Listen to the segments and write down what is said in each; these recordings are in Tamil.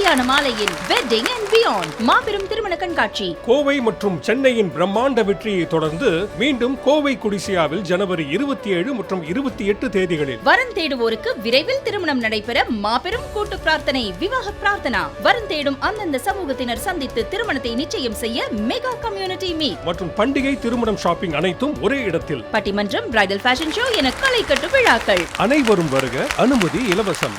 கல்யாண மாலையின் வெட்டிங் அண்ட் பியாண்ட் மாபெரும் திருமண கண்காட்சி. கோவை மற்றும் சென்னையின் பிரம்மாண்ட வெற்றியை தொடர்ந்து மீண்டும் கோவை குடிசியாவில் ஜனவரி இருபத்தி ஏழு மற்றும் இருபத்தி எட்டு தேதிகளில். வரன் தேடுவோருக்கு விரைவில் திருமணம் நடைபெற மாபெரும் கூட்டு பிரார்த்தனை விவாக பிரார்த்தனா. வரன் தேடும் அந்தந்த சமூகத்தினர் சந்தித்து திருமணத்தை நிச்சயம் செய்ய மெகா கம்யூனிட்டி மீட் மற்றும் பண்டிகை திருமணம் ஷாப்பிங் அனைத்தும் ஒரே இடத்தில். பட்டிமன்றம் பிரைடல் ஃபேஷன் ஷோ என களை கட்டு விழாக்கள். அனைவரும் வருக அனுமதி இலவசம்.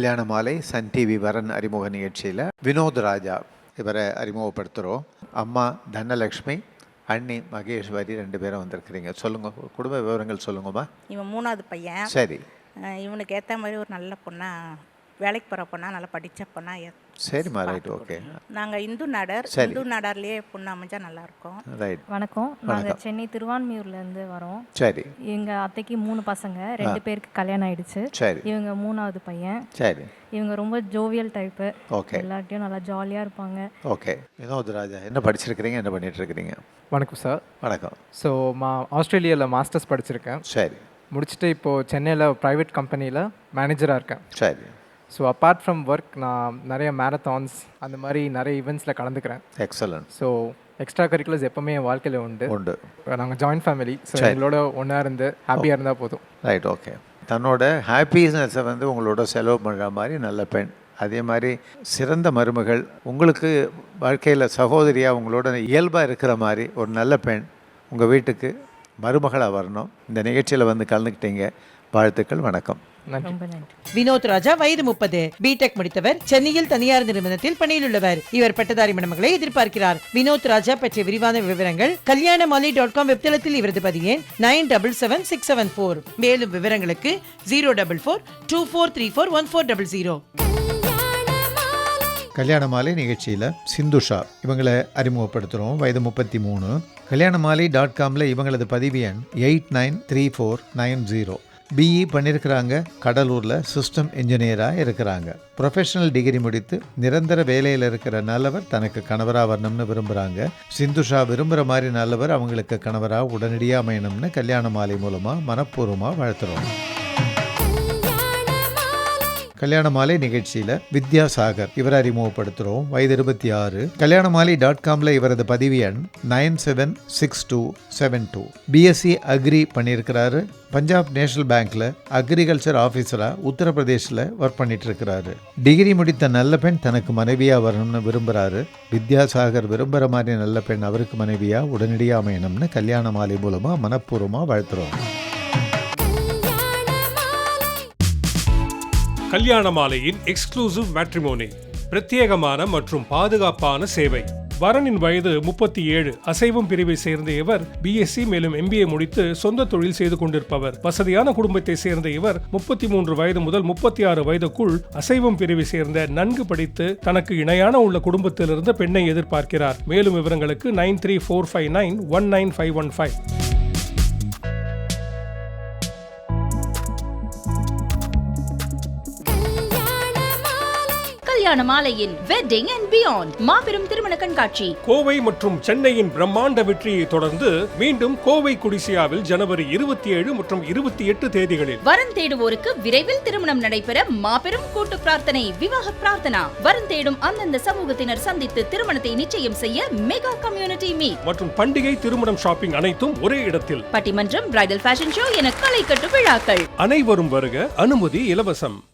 கல்யாண மாலை சன் டிவி வரன் அறிமுக நிகழ்ச்சியில் வினோத் ராஜா இவரை அறிமுகப்படுத்துகிறோம் அம்மா தனலக்ஷ்மி அண்ணி மகேஸ்வரி ரெண்டு பேரும் வந்திருக்கிறீங்க. சொல்லுங்க குடும்ப விவரங்கள் சொல்லுங்கம்மா. இவன் மூணாவது பையன். சரி. இவனுக்கு ஏற்ற மாதிரி ஒரு நல்ல பொண்ணா வேலைக்கு போகிற பொண்ணா நல்லா படித்த பொண்ணா சரிம்மா ரைட் ஓகே நாங்கள் இந்து நாடர். இந்து நாடார்லேயே பொண்ணு அமைஞ்சா நல்லா இருக்கும் ரைட் வணக்கம். நாங்கள். சென்னை திருவான்மியூர்லேருந்து வரோம். சரி. எங்க அத்தைக்கு மூணு பசங்க ரெண்டு பேருக்கு கல்யாணம் ஆயிடுச்சு. சரி. இவங்க மூணாவது பையன். சரி. இவங்க ரொம்ப ஜோவியல் டைப்பு ஓகே எல்லார்ட்டையும் நல்லா ஜாலியாக இருப்பாங்க. ஓகே வினோத் ராஜா என்ன படிச்சிருக்கிறீங்க என்ன பண்ணிட்டு இருக்கிறீங்க வணக்கம் சார் வணக்கம். ஸோ மா ஆஸ்திரேலியாவில் மாஸ்டர்ஸ் படிச்சிருக்கேன். சரி. முடிச்சுட்டு இப்போது சென்னையில் ப்ரைவேட் கம்பெனியில் மேனேஜராக இருக்கேன். சரி. ஸோ அப்பார்ட் ஃப்ரம் ஒர்க் நான் நிறைய மேரத்தான்ஸ் அந்த மாதிரி நிறைய ஈவெண்ட்ஸில் கலந்துக்கிறேன். எக்ஸலன்ட் ஸோ எக்ஸ்ட்ரா கரிக்குலர்ஸ் எப்போவுமே என் வாழ்க்கையில் உண்டு. உண்டு. நாங்கள் ஜாயின்ட் ஃபேமிலி ஸோ. எங்களோட ஒன்றா இருந்து ஹாப்பியாக இருந்தால் போதும். ரைட் ஓகே தன்னோட ஹாப்பினஸை வந்து உங்களோட செலவு பண்ணுற மாதிரி நல்ல பெண். அதே மாதிரி சிறந்த மருமகள் உங்களுக்கு வாழ்க்கையில் சகோதரியாக உங்களோட இயல்பாக இருக்கிற மாதிரி ஒரு நல்ல பெண் உங்கள் வீட்டுக்கு மருமகளாக வரணும். இந்த நிகழ்ச்சியில் வந்து கலந்துக்கிட்டீங்க. வாழ்த்துக்கள் வணக்கம். வினோத் ராஜா வயது முப்பது. பிடெக் முடித்தவர் சென்னையில் தனியார் நிறுவனத்தில் பணியில் உள்ளவர் இவர் பட்டதாரி மணமகளை எதிர்பார்க்கிறார். வினோத் ராஜா பற்றிய விரிவான விவரங்கள் கல்யாணமாலி டாட் காம் வெப்தளத்தில் இவரது பதியேன் nine double seven six seven four. மேலும் விவரங்களுக்கு zero double four two four three four one four double zero. கல்யாண மாலை கல்யாண மாலை நிகழ்ச்சியில் சிந்துஷா இவங்களை அறிமுகப்படுத்துகிறோம் வயது முப்பத்தி மூணு. கல்யாண மாலை டாட் காமில் இவங்களது பதிவு எண் eight nine three four nine zero. BE பண்ணியிருக்கிறாங்க கடலூரில் சிஸ்டம் இன்ஜினியராக இருக்கிறாங்க. ப்ரொஃபஷனல் டிகிரி முடித்து நிரந்தர வேலையில் இருக்கிற நல்லவர் தனக்கு கணவராக வரணும்னு விரும்புகிறாங்க சிந்துஷா விரும்புகிற மாதிரி நல்லவர் அவங்களுக்கு கணவராக உடனடியாக அமையணும்னு கல்யாண மாலை மூலமாக மனப்பூர்வமாக வாழ்த்துறோம். கல்யாண மாலை நிகழ்ச்சியில் வித்யாசாகர் இவரை அறிமுகப்படுத்துகிறோம் வயது இருபத்தி ஆறு. கல்யாண மாலை டாட் காமில் இவரது பதிவு எண் nine seven six two seven two. BSc agri பண்ணியிருக்கிறாரு. பஞ்சாப் நேஷனல் பேங்க்கில் அக்ரிகல்ச்சர் ஆஃபீஸராக உத்தரப்பிரதேசில் ஒர்க் பண்ணிட்டு இருக்கிறாரு டிகிரி முடித்த நல்ல பெண் தனக்கு மனைவியாக வரணும்னு விரும்புகிறாரு வித்யாசாகர் விரும்புகிற மாதிரி நல்ல பெண் அவருக்கு மனைவியாக உடனடியாக அமையணும்னு கல்யாண மாலை மூலமாக மனப்பூர்வமாக வாழ்த்துறோம். கல்யாண மாலையின் எக்ஸ்க்ளூசிவ் மேட்ரிமோனி பிரத்யேகமான மற்றும் பாதுகாப்பான சேவை. வரனின் வயது முப்பத்தி ஏழு அசைவம் பிரிவை சேர்ந்த இவர் பிஎஸ்சி மேலும் எம்பிஏ முடித்து சொந்த தொழில் செய்து கொண்டிருப்பவர். வசதியான குடும்பத்தை சேர்ந்த இவர் முப்பத்தி மூன்று வயது முதல் முப்பத்தி ஆறு வயதுக்குள் அசைவம் பிரிவை சேர்ந்த நன்கு படித்து தனக்கு இணையான உள்ள குடும்பத்திலிருந்து பெண்ணை எதிர்பார்க்கிறார். மேலும் விவரங்களுக்கு nine three four five nine one nine five one five. கல்யாண மாலையின் வெட்டிங் அண்ட் பியாண்ட் மாபெரும் திருமண கண்காட்சி. கோவை மற்றும் சென்னையின் பிரம்மாண்ட வெற்றியை தொடர்ந்து மீண்டும் கோவை குடிசியாவில் ஜனவரி இருபத்தி ஏழு மற்றும் இருபத்தி எட்டு தேதிகளில். வரன் தேடுவோருக்கு விரைவில் திருமணம் நடைபெற மாபெரும் கூட்டு பிரார்த்தனை விவாக பிரார்த்தனா. வரன் தேடும் அந்தந்த சமூகத்தினர் சந்தித்து திருமணத்தை நிச்சயம் செய்ய மெகா கம்யூனிட்டி மீட் மற்றும் பண்டிகை திருமணம் ஷாப்பிங் அனைத்தும் ஒரே இடத்தில். பட்டிமன்றம் பிரைடல் ஃபேஷன் ஷோ என களை கட்டு விழாக்கள். அனைவரும் வருக அனுமதி இலவசம்.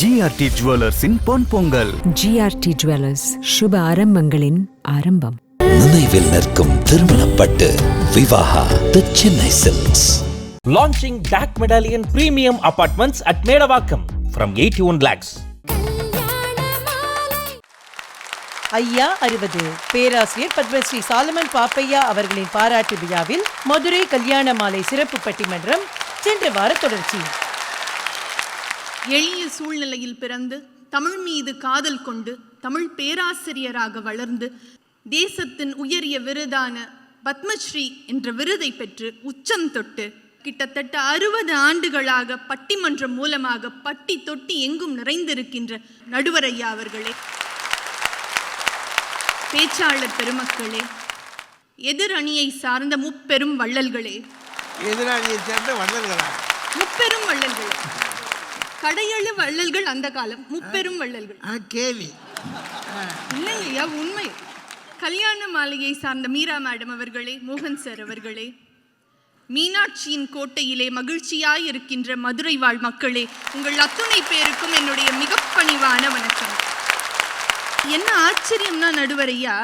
ஜிஆர்டி ஜுவல்லர்ஸின் பொன் பொங்கல். ஜிஆர்டி ஜுவல்லர்ஸ் சுப ஆரம்பங்களின் ஆரம்பம். நினைவில் நிற்கும் திருமணப்பட்டு Vivaha the Chennai silks Launching DAC Medallion Premium Apartments at Medavakkam from 81 lakhs. கல்யாண மாலை ஐயா அறுபது. பேராசிரியர் பத்மஸ்ரீ சாலமன் பாப்பையா அவர்களின் பாராட்டு விழாவில் மதுரை கல்யாண மாலை சிறப்பு பட்டிமன்றம் சென்ற வார தொடர்ச்சி. எளிய சூழ்நிலையில் பிறந்து தமிழ் மீது காதல் கொண்டு தமிழ் பேராசிரியராக வளர்ந்து தேசத்தின் உயரிய விருதான பத்மஸ்ரீ என்ற விருதை பெற்று உச்சம் தொட்டு கிட்டத்தட்ட அறுபது ஆண்டுகளாக பட்டிமன்றம் மூலமாக பட்டி தொட்டி எங்கும் நிறைந்திருக்கின்ற நடுவர் ஐயா அவர்களே. பேச்சாளர் பெருமக்களே எதிர் அணியை சார்ந்த முப்பெரும் வள்ளல்களே. எதிராளியை சேர்ந்த வள்ளல்களா? முப்பெரும் வள்ளல்களே. கடையெழு வள்ளல்கள் அந்த காலம். முப்பெரும் வள்ளல்கள். கேலி இல்லைங்க ஐயா உண்மை. கல்யாண மாலையை சார்ந்த மீரா மேடம் அவர்களே மோகன் சார் அவர்களே மீனாட்சியின் கோட்டையிலே மகிழ்ச்சியாய் இருக்கின்ற மதுரை வாழ் மக்களே உங்கள் அத்துணை பேருக்கும் என்னுடைய மிக பணிவான வணக்கம். என்ன ஆச்சரியம்னா நடுவரையா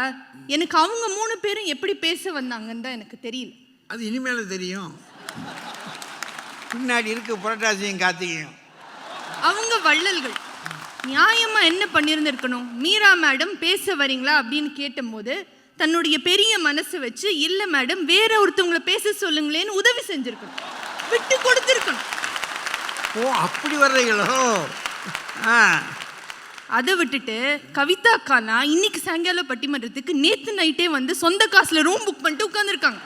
எனக்கு அவங்க மூணு பேரும் எப்படி பேச வந்தாங்கன்னு தான் எனக்கு தெரியல. அது இனிமேல தெரியும். பின்னாடி இருக்கு புரட்டாசியும் கார்த்திகையும். அவங்க வள்ளல்கள். நியாயமா என்ன பண்ணியிருந்திருக்கணும் மீரா மேடம் பேச வரீங்களா அப்படின்னு கேட்டபோது தன்னுடைய பெரிய மனசு வச்சு இல்ல மேடம் வேற ஒருத்தவங்கள பேச சொல்லுங்களேன்னு உதவி செஞ்சிருக்கணும். விட்டு கொடுத்துருக்கணும். ஓ அப்படி வர்றீங்களோ? ஆ. அதை விட்டுட்டு கவிதா அக்கானா இன்னைக்கு சாயங்காலம் பட்டிமன்றத்துக்கு நேத்து நைட்டே வந்து சொந்த காசுல ரூம் புக் பண்ணிட்டு உட்காந்துருக்காங்க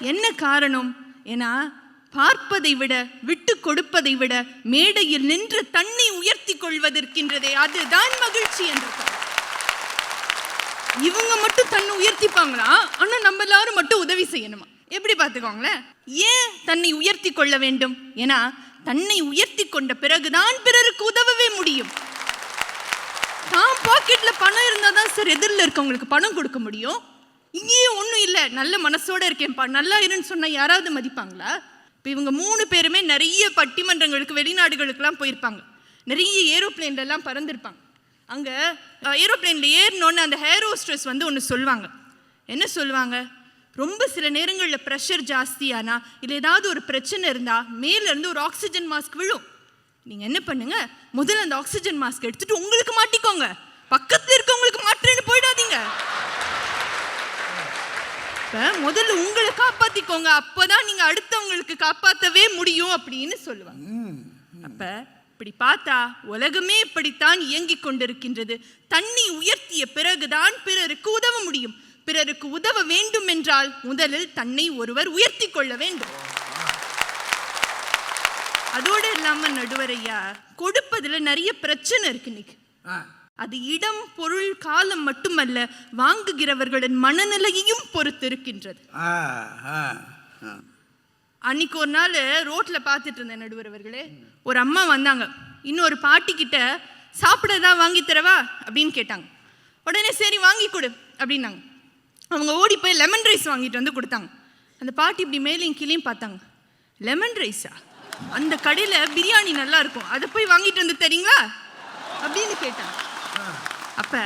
என்ன காரணம்? ஏன்னா பார்ப்பதை விட விட்டு கொடுப்பதை விட மேடையில் நின்று தன்னை உயர்த்தி கொள்வதற்கின்றதே அதுதான் மகிழ்ச்சி என்று இவங்க மட்டும் தன்னை உயர்த்திப்பாங்களா? ஆனா நம்ம எல்லாரும் மட்டும் உதவி செய்யணுமா? எப்படி பார்த்துக்கோங்களேன். ஏன் தன்னை உயர்த்தி கொள்ள வேண்டும்? ஏன்னா தன்னை உயர்த்தி கொண்ட பிறகுதான் பிறருக்கு உதவவே முடியும். தான் பாக்கெட்ல பணம் இருந்தால் தான் சார் எதிரில் இருக்கவங்களுக்கு பணம் கொடுக்க முடியும். இங்கேயும் ஒன்றும் இல்லை. நல்ல மனசோட இருக்கேன்ப்பா. நல்லா இருன்னு சொன்னால் யாராவது மதிப்பாங்களா? இப்போ இவங்க மூணு பேருமே நிறைய பட்டிமன்றங்களுக்கு வெளிநாடுகளுக்கெல்லாம் போயிருப்பாங்க. நிறைய ஏரோப்ளேன்லலாம் பறந்துருப்பாங்க. அங்கே ஏரோப்ளேனில் ஏறினோன்னு அந்த ஹேர் ஹோஸ்ட்ரஸ் வந்து ஒன்று சொல்லுவாங்க. என்ன சொல்லுவாங்க? ரொம்ப சில நேரங்களில் ப்ரெஷர் ஜாஸ்தியானா இல்லை ஏதாவது ஒரு பிரச்சனை இருந்தால் மேலேருந்து ஒரு ஆக்சிஜன் மாஸ்க் விழும். நீங்கள் என்ன பண்ணுங்கள் முதல்ல அந்த ஆக்சிஜன் மாஸ்க் எடுத்துகிட்டு உங்களுக்கு மாட்டிக்கோங்க. பக்கத்தில் இருக்கவங்களுக்கு மாட்டுறேன்னு போயிடாதீங்க. இப்ப முதல்ல உங்களை காப்பாத்திக்கோங்க. அப்பதான் நீங்க அடுத்தவங்களுக்கு காப்பாத்தவே முடியும் அப்படின்னு சொல்லுவாங்க. அப்ப இப்படி பார்த்தா உலகமே இப்படித்தான் இயங்கிக் கொண்டிருக்கின்றது. தண்ணி உயர்த்திய பிறகுதான் பிறருக்கு உதவ முடியும். பிறருக்கு உதவ வேண்டும் என்றால் முதலில் தன்னை ஒருவர் உயர்த்தி கொள்ள வேண்டும். அதோடு இல்லாம நடுவரையா கொடுப்பதுல நிறைய பிரச்சனை இருக்கு இன்னைக்கு. அது இடம் பொருள் காலம் மட்டுமல்ல வாங்குகிறவர்களின் மனநிலையையும் பொறுத்து இருக்கின்றது ஆ ஆ ஆ. அன்னைக்கு ஒரு நாள் ரோட்ல பார்த்துட்டு இருந்தேன் நடுவர் அவர்களே ஒரு அம்மா வந்தாங்க. இன்னொரு பாட்டி கிட்ட சாப்பிட ஏதாவது வாங்கி தரவா? அப்படின்னு கேட்டாங்க. உடனே சரி வாங்கி கொடு அப்படின்னாங்க. அவங்க ஓடி போய் லெமன் ரைஸ் வாங்கிட்டு வந்து கொடுத்தாங்க. அந்த பாட்டி இப்படி மேலேயும் கீழேயும் பார்த்தாங்க. லெமன் ரைஸா அந்த கடையில் பிரியாணி நல்லா இருக்கும். அதை போய் வாங்கிட்டு வந்து தரீங்களா? அப்படின்னு கேட்டாங்க. அப்ப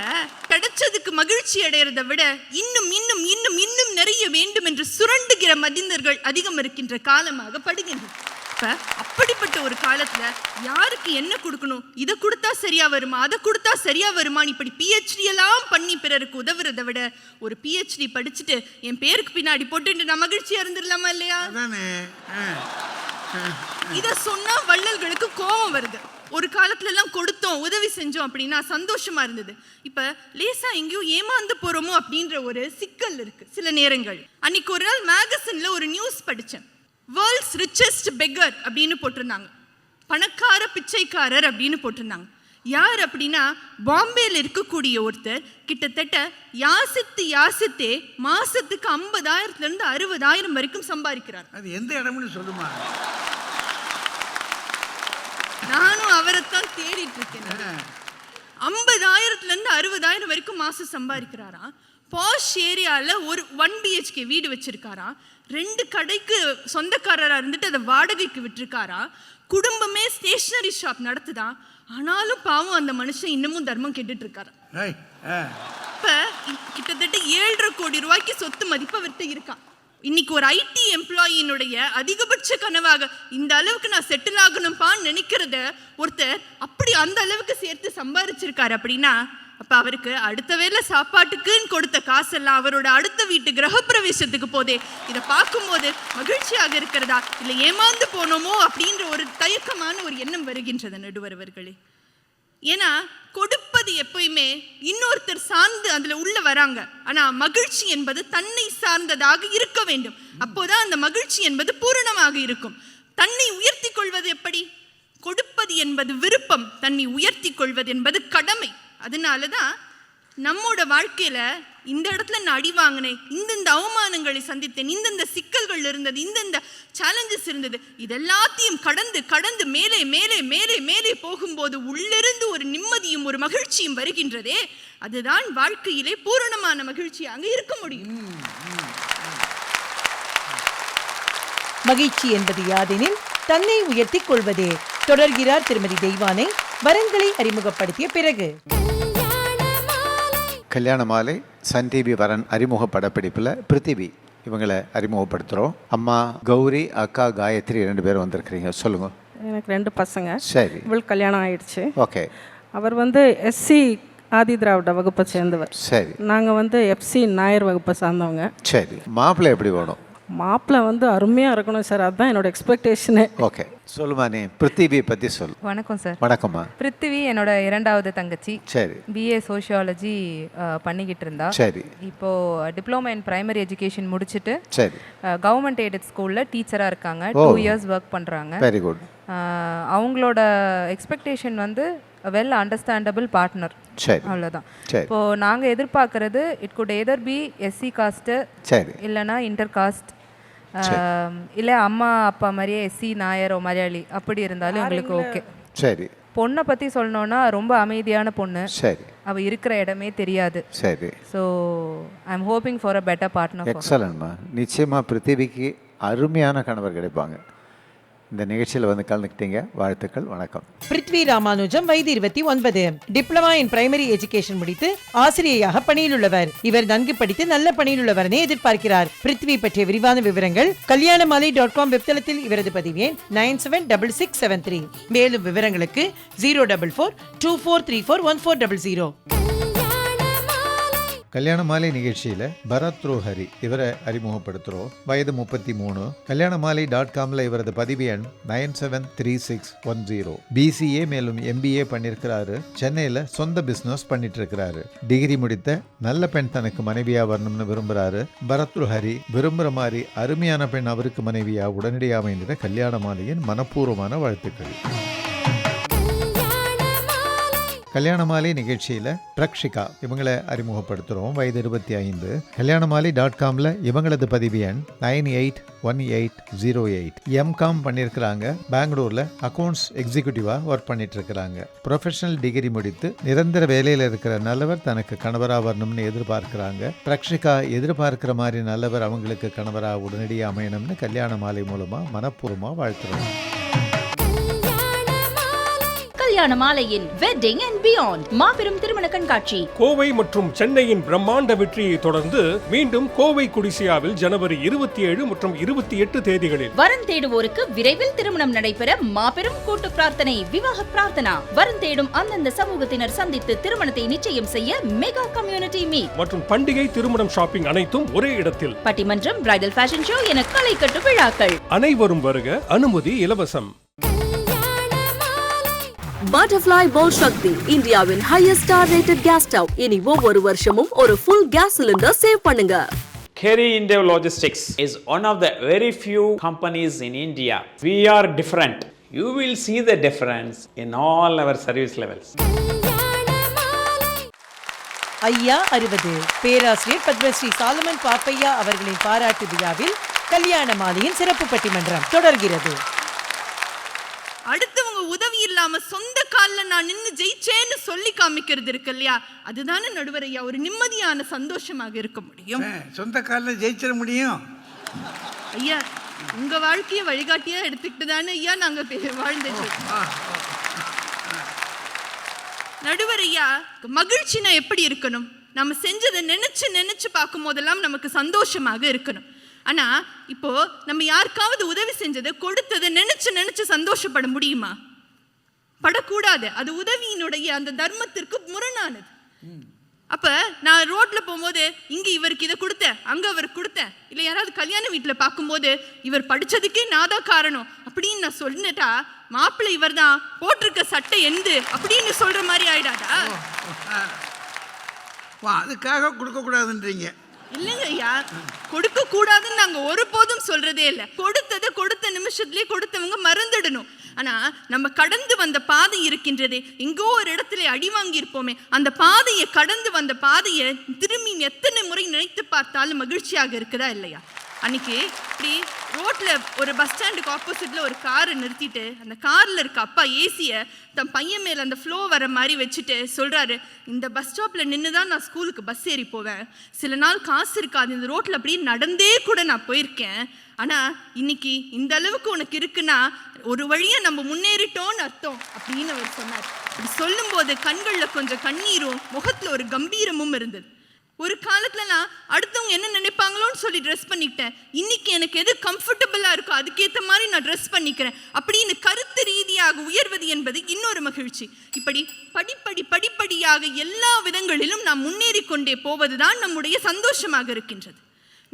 கிடைச்சதுக்கு மகிழ்ச்சி அடையறதை விட இன்னும் இன்னும் இன்னும் இன்னும் நிறைய வேண்டும் என்று சுரண்டுகிற மதிந்தர்கள் அதிகம் இருக்கின்ற காலமாக படுகின்றது இப்ப அப்படிப்பட்ட ஒரு காலத்துல யாருக்கு என்ன கொடுக்கணும்? இதை கொடுத்தா சரியா வருமா? அதை கொடுத்தா சரியா வருமான்னு இப்படி பிஹெச்டி எல்லாம் பண்ணி பிறருக்கு உதவுறதை விட ஒரு பிஹெச்டி படிச்சுட்டு என் பேருக்கு பின்னாடி போட்டுட்டு நான் மகிழ்ச்சியா இருந்துடலாமா இல்லையா. இத சொன்னா வள்ளல்களுக்கு கோபம் வருது. ஒரு காலத்துல எல்லாம் கொடுத்தோம் உதவி செஞ்சோம் அப்படின்னா சந்தோஷமா இருந்தது. இப்ப லேசா எங்கேயோ ஏமாந்து போறோமோ அப்படின்ற ஒரு சிக்கல் இருக்கு சில நேரங்கள். அன்னைக்கு ஒரு நாள் மேகசின்ல ஒரு நியூஸ் படித்தேன் வேர்ல்ட்ஸ் ரிச்சஸ்ட் பெக்கர் அப்படின்னு போட்டிருந்தாங்க. பணக்கார பிச்சைக்காரர் அப்படின்னு போட்டிருந்தாங்க. யார் அப்படின்னா பாம்பேல இருக்கக்கூடிய ஒருத்தர் கிட்டத்தட்ட யாசித்து யாசித்தே மாசத்துக்கு ஐம்பதாயிரத்துல இருந்து அறுபதாயிரம் வரைக்கும் சம்பாதிக்கிறார். அது எந்த இடம்னு சொல்லுமா? நானும் அவரைத்தான் தேடிட்டு இருக்கேன் ஐம்பதாயிரத்துல இருந்து அறுபதாயிரம் வரைக்கும் மாசம் சம்பாதிக்கிறாராம் பாஷ் ஏரியால ஒரு ஒன் பிஹெச்கே வீடு வச்சிருக்காராம் ரெண்டு கடைக்கு சொந்தக்காரரா இருந்துட்டு அதை வாடகைக்கு விட்டிருக்காரா? குடும்பமே ஸ்டேஷனரி ஷாப் நடத்துதா? ஆனாலும் பாவம் அந்த மனுஷன் இன்னமும் தர்மம் கேட்டுட்டு இருக்காரு. இப்ப கிட்டத்தட்ட ஏழரை கோடி ரூபாய்க்கு சொத்து மதிப்பு அவர்கிட்ட இருக்கான் இன்னைக்கு ஒரு ஐடி எம்ப்ளாயினுடைய அதிகபட்ச கனவாக இந்த அளவுக்கு நான் செட்டில் ஆகணும்ப்பான்னு நினைக்கிறத ஒருத்தர் அப்படி அந்த அளவுக்கு சேர்த்து சம்பாரிச்சிருக்காரு அப்படின்னா அப்போ அவருக்கு அடுத்த வேளை சாப்பாட்டுக்குன்னு கொடுத்த காசெல்லாம் அவரோட அடுத்த வீட்டு கிரகப்பிரவேசத்துக்கு போதே இதை பார்க்கும்போது மகிழ்ச்சியாக இருக்கிறதா? இல்லை ஏமாந்து போனோமோ அப்படின்ற ஒரு தயக்கமான ஒரு எண்ணம் வருகின்றது நடுவர் அவர்களே ஏன்னா கொடுப்பது எப்பயுமே இன்னொருத்தர் சார்ந்து அதுல உள்ள வராங்க. ஆனா மகிழ்ச்சி என்பது தன்னை சார்ந்ததாக இருக்க வேண்டும். அப்போதான் அந்த மகிழ்ச்சி என்பது பூரணமாக இருக்கும். தன்னை உயர்த்தி கொள்வது எப்படி? கொடுப்பது என்பது விருப்பம் தன்னை உயர்த்தி கொள்வது என்பது கடமை. அதனால தான் நம்மோட வாழ்க்கையில இந்த இடத்துல நான் அடி வாங்கினேன் இந்தந்த அவமானங்களை சந்தித்தேன் இந்தந்த சிக்கல்கள் இருந்தது இந்தந்த சேலஞ்சஸ் இருந்தது. இதெல்லாத்தையும் கடந்து கடந்து மேலே மேலே மேலே மேலே போகும்போது உள்ளிருந்து ஒரு நிம்மதியும் ஒரு மகிழ்ச்சியும் வருகின்றதே அதுதான் வாழ்க்கையிலே பூரணமான மகிழ்ச்சியாக இருக்க முடியும். மகிழ்ச்சி என்பது யாதெனில் தன்னை உயர்த்திக் கொள்வதே. தொடர்கிறார் திருமதி தெய்வானை. வரங்களை அறிமுகப்படுத்திய பிறகு. கல்யாண மாலை சன் டிவி வரன் அறிமுக படப்பிடிப்பில் பிருத்திவி இவங்களை அறிமுகப்படுத்துகிறோம் அம்மா கௌரி அக்கா காயத்ரி ரெண்டு பேரும் வந்திருக்கிறீங்க. சொல்லுங்கள் எனக்கு ரெண்டு பசங்க. சரி. இவளுக்கு கல்யாணம் ஆயிடுச்சு. ஓகே. அவர் வந்து எஸ்சி ஆதி திராவிட வகுப்பை சேர்ந்தவர். சரி. நாங்கள் வந்து எஃப்சி நாயர் வகுப்பை சார்ந்தவங்க. சரி. மாப்பிள்ளை எப்படி வேணும்? மாப்பிள்ளை வந்து அருமையாக இருக்கணும் சார். அதுதான் என்னோட எக்ஸ்பெக்டேஷனு ஓகே சொல்லுமா நீ பிருத்திவியை பற்றி சொல் வணக்கம் சார். வணக்கம்மா. பிருத்திவி என்னோட இரண்டாவது தங்கச்சி. சரி. பிஏ சோஷியாலஜி பண்ணிக்கிட்டு இருந்தா. சரி. இப்போ டிப்ளமோ இன் பிரைமரி எஜுகேஷன் முடிச்சுட்டு சரி. கவர்மெண்ட் எய்டட் ஸ்கூலில் டீச்சராக இருக்காங்க. டூ இயர்ஸ் ஒர்க் பண்ணுறாங்க வெரி குட் அவங்களோட எக்ஸ்பெக்டேஷன் வந்து வெல் அண்டர்ஸ்டாண்டபிள் பார்ட்னர் சரி. அவ்வளோதான். இப்போ நாங்கள் எதிர்பார்க்கறது it good either B SC caste சரி. இல்லைனா இன்டர் காஸ்ட் இல்லை அம்மா அப்பா மாதிரியே எஸ்சி நாயரோ மலையாளி அப்படி இருந்தாலும் எங்களுக்கு ஓகே. சரி. பொண்ணை பற்றி சொல்லணும்னா ரொம்ப அமைதியான பொண்ணு. சரி. அவள் இருக்கிற இடமே தெரியாது. சரி. So I am hoping for a better partner எக்ஸலன்ட்மா நிச்சயமாக பிருத்திவிக்கு அருமையான கணவர் கிடைப்பாங்க. இந்த நிகழ்ச்சியில் வந்து கலந்துக்கிட்டீங்க. வாழ்த்துக்கள் வணக்கம். பிருத்வி ராமானுஜம் வயது இருபத்தி ஒன்பது. டிப்ளமா இன் பிரைமரி எஜுகேஷன் முடித்து ஆசிரியையாக பணியில் உள்ளவர் இவர் நன்கு படித்து நல்ல பணியில் உள்ளவரனை எதிர்பார்க்கிறார். பிருத்வி பற்றிய விரிவான விவரங்கள் கல்யாணமாலை டாட் காம் வெப்தளத்தில் இவரது பதிவு எண் nine seven double six seven three. மேலும் விவரங்களுக்கு zero double four two four three four one four double zero. கல்யாண மாலை நிகழ்ச்சியில் பரத்ரோ ஹரி இவரை அறிமுகப்படுத்துகிறோம் வயது முப்பத்தி மூணு. கல்யாண மாலை டாட் காமில் இவரது பதிவு எண் nine seven three six one zero. BCA மேலும் எம்பிஏ பண்ணியிருக்கிறாரு சென்னையில் சொந்த பிஸ்னஸ் பண்ணிட்டு இருக்கிறாரு டிகிரி முடித்த நல்ல பெண் தனக்கு மனைவியாக வரணும்னு விரும்புகிறாரு பரத்ரு ஹரி விரும்புகிற மாதிரி அருமையான பெண் அவருக்கு மனைவியாக உடனடியாக அமைந்திட கல்யாண மாலையின் மனப்பூர்வமான வாழ்த்துக்கள். கல்யாண மாலை நிகழ்ச்சியில் பிரக்ஷிகா இவங்களை அறிமுகப்படுத்துகிறோம் வயது இருபத்தி ஐந்து. கல்யாணமாலை டாட் காமில் இவங்களது பதிவு எண் nine eight one eight zero eight. MCom பண்ணியிருக்கிறாங்க பெங்களூரில் அக்கௌண்ட்ஸ் எக்ஸிக்யூட்டிவாக ஒர்க் பண்ணிட்டு இருக்கிறாங்க ப்ரொஃபஷனல் டிகிரி முடித்து நிரந்தர வேலையில் இருக்கிற நல்லவர் தனக்கு கணவராக வரணும்னு எதிர்பார்க்குறாங்க. பிரக்ஷிகா எதிர்பார்க்குற மாதிரி நல்லவர் அவங்களுக்கு கணவராக உடனடியாக அமையணும்னு கல்யாண மாலை மூலமாக மனப்பூர்வமாக வாழ்த்துறோம். கல்யாண மாலையின் வெட்டிங் அண்ட் பியாண்ட் மாபெரும் திருமண கண்காட்சி. கோவை மற்றும் சென்னையின் பிரம்மாண்ட வெற்றியை தொடர்ந்து மீண்டும் கோவை குடிசியாவில் ஜனவரி இருபத்தி ஏழு மற்றும் இருபத்தி எட்டு தேதிகளில். வரன் தேடுவோருக்கு விரைவில் திருமணம் நடைபெற மாபெரும் கூட்டு பிரார்த்தனை விவாக பிரார்த்தனா. வரன் தேடும் அந்தந்த சமூகத்தினர் சந்தித்து திருமணத்தை நிச்சயம் செய்ய மெகா கம்யூனிட்டி மீட் மற்றும் பண்டிகை திருமணம் ஷாப்பிங் அனைத்தும் ஒரே இடத்தில். பட்டிமன்றம் பிரைடல் ஃபேஷன் ஷோ என களை கட்டு விழாக்கள். அனைவரும் வருக அனுமதி இலவசம். பட்டர்ஃப்ளை போல் சக்தி இந்தியாவின் highest star rated gas stove இனி ஒவ்வொரு வருஷமும் ஒரு ஃபுல் கேஸ் சிலிண்டர் சேவ் பண்ணுங்க Kerry India Logistics is one of the very few companies in India. We are different. You will see the difference in all our service levels. ஐயா அறுபது பேராசிரியர் பத்மஸ்ரீ சாலமன் பாப்பையா அவர்களின் பாராட்டு விழாவில் கல்யாண மாலையின் சிறப்பு பட்டிமன்றம் தொடர்கிறது அடுத்தவங்க உதவி இல்லாம சொந்த கால்ல நான் நின்னு ஜெயிச்சேன்னு சொல்லி காமிக்கிறது இருக்கு இல்லையா? அதுதானே நடுவர் ஐயா ஒரு நிம்மதியான சந்தோஷமாக இருக்க முடியும். சொந்த காலில் ஜெயிச்சிட முடியும்? ஐயா உங்க வாழ்க்கையை வழிகாட்டியா எடுத்துக்கிட்டு தானே ஐயா நாங்க வாழ்ந்துட்டு. நடுவர் ஐயா மகிழ்ச்சினா எப்படி இருக்கணும்? நம்ம செஞ்சதை நினைச்சு நினைச்சு பார்க்கும் போதெல்லாம் நமக்கு சந்தோஷமாக இருக்கணும். ஆனால் இப்போ நம்ம யாருக்காவது உதவி செஞ்சதை கொடுத்ததை நினைச்சு நினைச்சு சந்தோஷப்பட முடியுமா? படக்கூடாது. அது உதவியினுடைய அந்த தர்மத்திற்கு முரணானது. அப்ப நான் ரோட்ல போகும்போது இங்க இவருக்கு இதை கொடுத்தேன் அங்க அவருக்கு கொடுத்தேன் இல்ல யாராவது கல்யாண வீட்டுல பார்க்கும்போது இவர் படிச்சதுக்கே நான் தான் காரணம் அப்படின்னு நான் சொல்லிட்டா மாப்பிள்ளை இவர் தான் போட்டிருக்க சட்டை எந்து? அப்படின்னு சொல்ற மாதிரி ஆயிடாதா? வா அதுக்காக கொடுக்கக்கூடாதுன்றீங்க. இல்லைங்க ஐயா கொடுக்க கூடாதுன்னு நாங்க ஒருபோதும் சொல்றதே இல்லை. கொடுத்ததை கொடுத்த நிமிஷத்துலயே கொடுத்தவங்க மறந்துடணும். ஆனா நம்ம கடந்து வந்த பாதை இருக்கின்றதே எங்கோ ஒரு இடத்துல அடி வாங்கியிருப்போமே அந்த பாதையை கடந்து வந்த பாதையை திரும்பி எத்தனை முறை நினைத்து பார்த்தாலும் மகிழ்ச்சியாக இருக்குதா இல்லையா? அன்னைக்கு இப்படி ரோட்ல ஒரு பஸ் ஸ்டாண்டுக்கு ஆப்போசிட்ல ஒரு காரை நிறுத்திட்டு அந்த கார்ல இருக்க அப்பா ஏசிய தன் பையன் மேல அந்த ஃப்ளோ வர மாதிரி வச்சுட்டு சொல்றாரு இந்த பஸ் ஸ்டாப்ல நின்று தான் நான் ஸ்கூலுக்கு பஸ் ஏறி போவேன். சில நாள் காசு இருக்காது. இந்த ரோட்ல அப்படியே நடந்தே கூட நான் போயிருக்கேன். ஆனா இன்னைக்கு இந்த அளவுக்கு உனக்கு இருக்குன்னா ஒரு வழியாக நம்ம முன்னேறிட்டோம்னு அர்த்தம் அப்படின்னு அவர் சொன்னார். அப்படி சொல்லும்போது கண்கள்ல கொஞ்சம் கண்ணீரும் முகத்துல ஒரு கம்பீரமும் இருந்தது. ஒரு காலத்துலலாம் அடுத்தவங்க என்ன நினைப்பாங்களோன்னு சொல்லி ட்ரெஸ் பண்ணிக்கிட்டேன். இன்னைக்கு எனக்கு எது கம்ஃபர்டபுளாக இருக்கோ அதுக்கேற்ற மாதிரி நான் ட்ரெஸ் பண்ணிக்கிறேன். அப்படின்னு கருத்து ரீதியாக உயர்வது என்பது இன்னொரு மகிழ்ச்சி. இப்படி படிப்படி படிப்படியாக எல்லா விதங்களிலும் நாம் முன்னேறி கொண்டே போவதுதான் நம்முடைய சந்தோஷமாக இருக்கின்றது.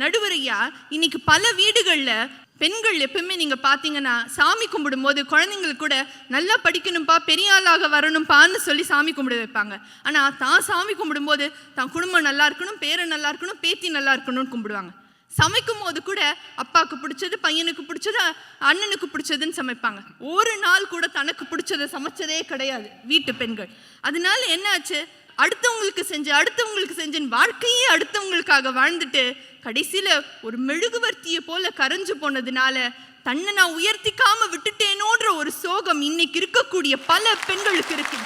நடுவரையா இன்னைக்கு பல வீடுகளில் பெண்கள் எப்பவுமே நீங்கள் பார்த்தீங்கன்னா சாமி கும்பிடும்போது குழந்தைங்களுக்கு கூட நல்லா படிக்கணும்ப்பா பெரிய ஆளாக வரணும்ப்பான்னு சொல்லி சாமி கும்பிட வைப்பாங்க. ஆனால் தான் சாமி கும்பிடும்போது தான் குடும்பம் நல்லா இருக்கணும் பேரன் நல்லா இருக்கணும் பேத்தி நல்லா இருக்கணும்னு கும்பிடுவாங்க. சமைக்கும் போது கூட அப்பாவுக்கு பிடிச்சது பையனுக்கு பிடிச்சது அண்ணனுக்கு பிடிச்சதுன்னு சமைப்பாங்க. ஒரு நாள் கூட தனக்கு பிடிச்சதை சமைச்சதே கிடையாது வீட்டு பெண்கள். அதனால என்னாச்சு அடுத்தவங்களுக்கு செஞ்சு அடுத்தவங்களுக்கு செஞ்சுன்னு வாழ்க்கையே அடுத்தவங்களுக்காக வாழ்ந்துட்டு கடைசியில ஒரு மெழுகுவர்த்தியை போல கரைஞ்சு போனதுனால தன்னை நான் உயர்த்திக்காம விட்டுட்டேனோன்ற ஒரு சோகம் இன்னைக்கு இருக்கக்கூடிய பல பெண்களுக்கு இருக்கு.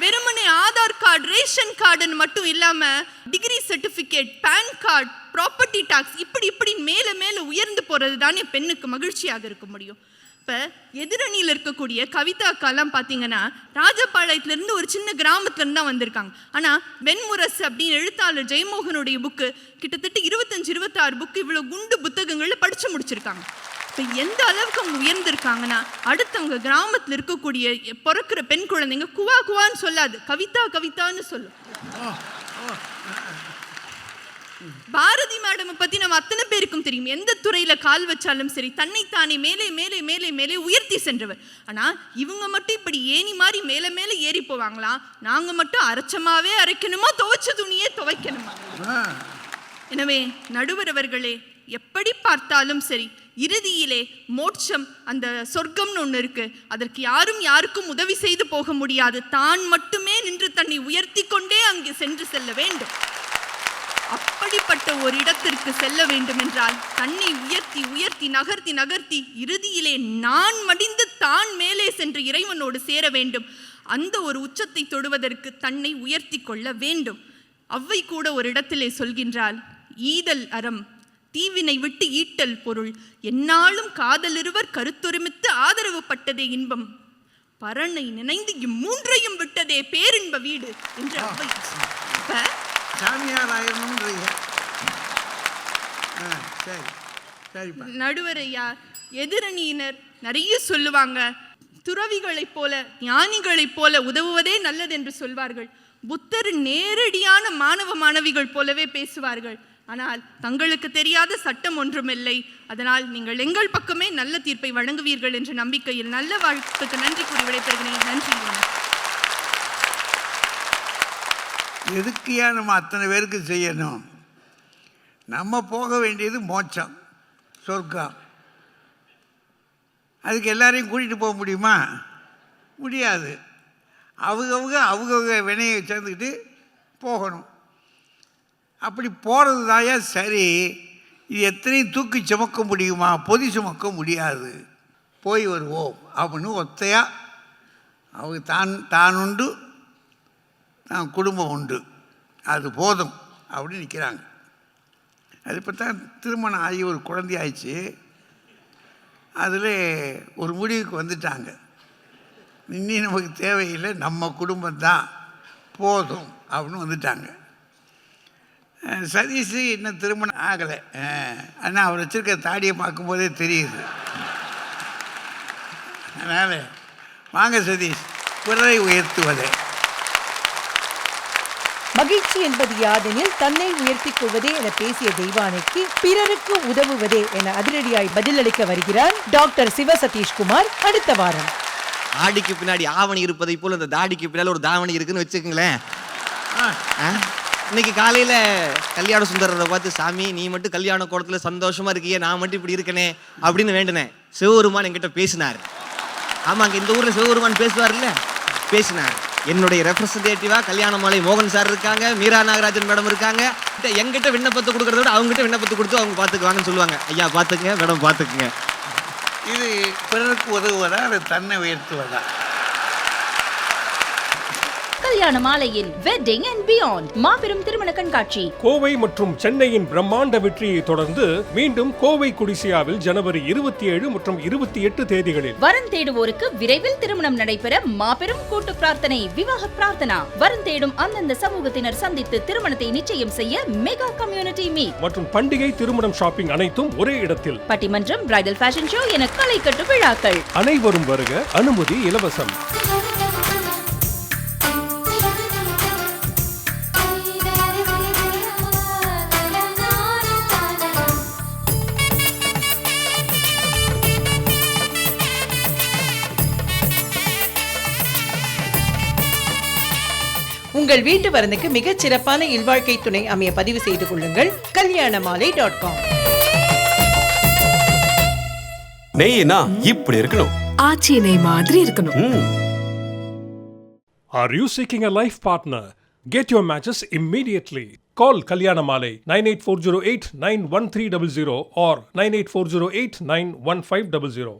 வெறுமனே ஆதார் கார்டு ரேஷன் கார்டுன்னு மட்டும் இல்லாம degree certificate PAN card property tax இப்படி இப்படி மேல மேல உயர்ந்து போறது தானே பெண்ணுக்கு மகிழ்ச்சியாக இருக்க முடியும் இப்போ எதிரணியில் இருக்கக்கூடிய கவிதா அக்காலாம் பார்த்தீங்கன்னா ராஜபாளையத்துலேருந்து ஒரு சின்ன கிராமத்துலேருந்து தான் வந்திருக்காங்க. ஆனால் வெண்முரசு அப்படின்னு எழுத்தாளர் ஜெயமோகனுடைய புக்கு கிட்டத்தட்ட இருபத்தஞ்சு இருபத்தாறு புக்கு இவ்வளோ குண்டு புத்தகங்களில் படித்து முடிச்சிருக்காங்க. இப்போ எந்த அளவுக்கு அவங்க உயர்ந்திருக்காங்கன்னா அடுத்தவங்க கிராமத்தில் இருக்கக்கூடிய பிறக்கிற பெண் குழந்தைங்க குவா குவான்னு சொல்லாது. கவிதா கவிதான்னு சொல்லும். பாரதி மேடமை பத்தி நம்ம அத்தனை பேருக்கும் தெரியும். எந்த துறையில கால் வச்சாலும் சரி தன்னைத்தானே மேலே மேலே மேலே மேலே உயர்த்தி சென்றவர். ஆனா இவங்க மட்டும் இப்படி ஏணி மாதிரி மேலே மேலே ஏறி போவாங்களாம் நாங்க மட்டும் அரைச்சமாவே அரைக்கணுமா? துவைச்ச துணியே துவைக்கணுமா? எனவே நடுவர் அவர்களே எப்படி பார்த்தாலும் சரி இறுதியிலே மோட்சம் அந்த சொர்க்கம்னு ஒன்று இருக்கு. அதற்கு யாரும் யாருக்கும் உதவி செய்து போக முடியாது. தான் மட்டுமே நின்று தன்னை உயர்த்தி கொண்டே அங்கே சென்று செல்ல வேண்டும். அப்படிப்பட்ட ஒரு இடத்திற்கு செல்ல வேண்டுமென்றால் தன்னை உயர்த்தி உயர்த்தி நகர்த்தி நகர்த்தி இறுதியிலே நான் மடிந்து தான் மேலே சென்று இறைவனோடு சேர வேண்டும். அந்த ஒரு உச்சத்தை தொடுவதற்கு தன்னை உயர்த்தி கொள்ள வேண்டும். அவ்வை கூட ஒரு இடத்திலே சொல்கின்றாள் ஈதல் அறம் தீவினை விட்டு ஈட்டல் பொருள் என்னாலும் காதலிருவர் கருத்தொருமித்து ஆதரவு பட்டதே இன்பம். பரனை நினைந்து இம்மூன்றையும் விட்டதே பேரின்ப வீடு என்று அவ்வை சாமியார் ஆயிரணுன்றீங்க ஆ சரி. சரிப்பா. நடுவர் ஐயா எதிரணியினர் நிறைய சொல்லுவாங்க. துறவிகளைப் போல ஞானிகளைப் போல உதவுவதே நல்லது என்று சொல்வார்கள். புத்தர் நேரடியான மாணவ மாணவிகள் போலவே பேசுவார்கள். ஆனால் தங்களுக்கு தெரியாத சட்டம் ஒன்றுமில்லை. அதனால் நீங்கள் எங்கள் பக்கமே நல்ல தீர்ப்பை வழங்குவீர்கள் என்ற நம்பிக்கையில் நல்ல வாழ்த்துக்கு நன்றி கூறி விடைபெறுகிறேன். நன்றி வணக்கம். எதுக்குயா நம்ம அத்தனை பேருக்கு செய்யணும்? நம்ம போக வேண்டியது மோட்சம் சொர்க்கம். அதுக்கு எல்லாரையும் கூட்டிகிட்டு போக முடியுமா? முடியாது. அவங்கவுங்க அவங்கவுங்க வினையை சேர்ந்துக்கிட்டு போகணும். அப்படி போகிறது தாயா சரி. இது எத்தனையும் தூக்கி சுமக்க முடியுமா? பொதி சுமக்க முடியாது. போய் வருவோம் அப்படின்னு ஒத்தையாக அவங்க தான் தான் உண்டு குடும்பம் உண்டு. அது போதும் அப்படின்னு நிற்கிறாங்க அது இப்போ தான் திருமணம் ஆகி ஒரு குழந்தை ஆயிடுச்சு. அதில் ஒரு முடிவுக்கு வந்துட்டாங்க. இன்னும் நமக்கு தேவையில்லை நம்ம குடும்பம் தான் போதும் அப்படின்னு வந்துட்டாங்க. சதீஷ் இன்னும் திருமணம் ஆகலை. ஆனால் அவர் வச்சுருக்க தாடியை பார்க்கும்போதே தெரியுது. அதனால் வாங்க சதீஷ் குரலை உயர்த்துவதே. மகிழ்ச்சி என்பது யாதெனில் தன்னை உயர்த்திக் கொள்வதே என பேசிய தெய்வானைக்கு பிறருக்கு உதவுவதே என அதிரடியாய் பதிலளிக்க வருகிறார் டாக்டர் சிவ சதீஷ்குமார். அடுத்த வாரம். ஆடிக்கு பின்னாடி ஆவணி இருப்பதை போல் அந்த தாடிக்கு பின்னால் ஒரு தாவணி இருக்குன்னு வச்சுக்கோங்களேன். ஆ? இன்னைக்கு காலையில கல்யாண சுந்தரரை பார்த்து சாமி நீ மட்டும் கல்யாண கோலத்துல சந்தோஷமா இருக்கியே நான் மட்டும் இப்படி இருக்கனே அப்படின்னு வேண்டினேன். சிவபெருமான் என்கிட்ட பேசினார். ஆமாங்க இந்த ஊர்ல சிவபெருமான் பேசுவார்ல? பேசினார். என்னுடைய ரெப்ரசன்டேட்டிவா கல்யாண மாலை மோகன் சார் இருக்காங்க மீரா நாகராஜன் மேடம் இருக்காங்க. எங்கிட்ட விண்ணப்பத்தை கொடுக்கறத விட அவங்ககிட்ட விண்ணப்பத்தை கொடுத்து அவங்க பார்த்துக்குவாங்கன்னு சொல்லுவாங்க. ஐயா பார்த்துக்குங்க மேடம் பார்த்துக்குங்க இது பிறருக்கு உதவுவதா அது தன்னை உயர்த்துவதா? கல்யாண மாலையின் வெட்டிங் அண்ட் பியாண்ட் மாபெரும் திருமண கண்காட்சி. கோவை மற்றும் சென்னையின் பிரம்மாண்ட வெற்றியை தொடர்ந்து மீண்டும் கோவை குடிசியாவில் ஜனவரி இருபத்தி ஏழு மற்றும் இருபத்தி எட்டு தேதிகளில். வரன் தேடுவோருக்கு விரைவில் திருமணம் நடைபெற மாபெரும் கூட்டு பிரார்த்தனை விவாக பிரார்த்தனா. வரன் தேடும் அந்தந்த சமூகத்தினர் சந்தித்து திருமணத்தை நிச்சயம் செய்ய மெகா கம்யூனிட்டி மீட் மற்றும் பண்டிகை திருமணம் ஷாப்பிங் அனைத்தும் ஒரே இடத்தில். பட்டிமன்றம் பிரைடல் ஃபேஷன் ஷோ என களை கட்டு விழாக்கள். அனைவரும் வருக அனுமதி இலவசம். உங்கள் வீட்டு வரனுக்கு மிகச் சிறப்பான இல்வாழ்க்கை துணை அமைய பதிவு செய்து கொள்ளுங்கள் கல்யாண மாலை டாட் காம் நெய்னா இப்படி இருக்கணும் ஆச்சி நெய் மாதிரி இருக்கணும் Are you seeking a life partner? Get your matches immediately. Call Kalyanamale 98408 91300 or 98408 91500.